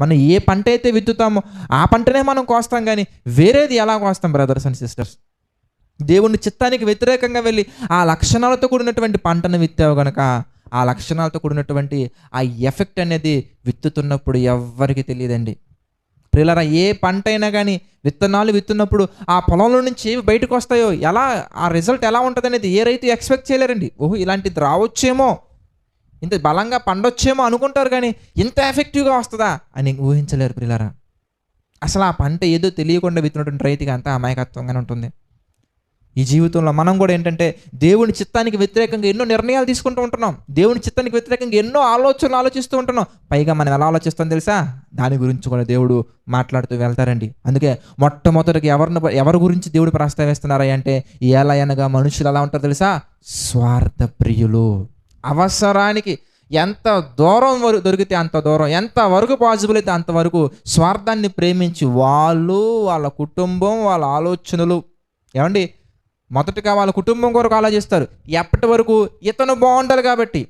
మనం ఏ పంట అయితే విత్తుతామో ఆ పంటనే మనం కోస్తాం కానీ వేరేది ఎలా కోస్తాం బ్రదర్స్ అండ్ సిస్టర్స్ దేవుని చిత్తానికి వ్యతిరేకంగా వెళ్ళి ఆ లక్షణాలతో కూడినటువంటి పంటను విత్తావు గనక ఆ లక్షణాలతో కూడినటువంటి ఆ ఎఫెక్ట్ అనేది విత్తుతున్నప్పుడు ఎవ్వరికి తెలియదండి. ప్రియులారా ఏ పంట అయినా కానీ విత్తనాలు విత్తున్నప్పుడు ఆ పొలంలో నుంచి ఏవి బయటకు వస్తాయో ఎలా ఆ రిజల్ట్ ఎలా ఉంటుంది అనేది ఏ రైతు ఎక్స్పెక్ట్ చేయలేరండి. ఓహో ఇలాంటిది రావచ్చేమో. ఇంత బలంగా పండొచ్చేమో అనుకుంటారు కానీ ఇంత ఎఫెక్టివ్గా వస్తుందా అని ఊహించలేరు పిల్లరా అసలు ఆ పంట ఏదో తెలియకుండా విత్తినటువంటి రైతుకి అంతా అమాయకత్వంగానే ఉంటుంది. ఈ జీవితంలో మనం కూడా ఏంటంటే దేవుని చిత్తానికి వ్యతిరేకంగా ఎన్నో నిర్ణయాలు తీసుకుంటూ ఉంటున్నాం. దేవుని చిత్తానికి వ్యతిరేకంగా ఎన్నో ఆలోచనలు ఆలోచిస్తూ ఉంటున్నాం. పైగా మనం ఎలా ఆలోచిస్తాం తెలుసా? దాని గురించి కూడా దేవుడు మాట్లాడుతూ వెళ్తారండి. అందుకే మొట్టమొదటికి ఎవరిని ఎవరి గురించి దేవుడు ప్రస్తావిస్తున్నారా అంటే ఎలా అనగా మనుషులు ఎలా ఉంటారు తెలుసా? స్వార్థ ప్రియులు అవసరానికి ఎంత దూరం వరకు దొరికితే అంత దూరం ఎంత వరకు పాసిబుల్ అయితే అంతవరకు స్వార్థాన్ని ప్రేమించి వాళ్ళు వాళ్ళ కుటుంబం వాళ్ళ ఆలోచనలు ఏమండి? మొదటగా వాళ్ళ కుటుంబం కొరకు ఆలోచిస్తారు. ఎప్పటి వరకు? ఇతను బాగుండాలి కాబట్టి.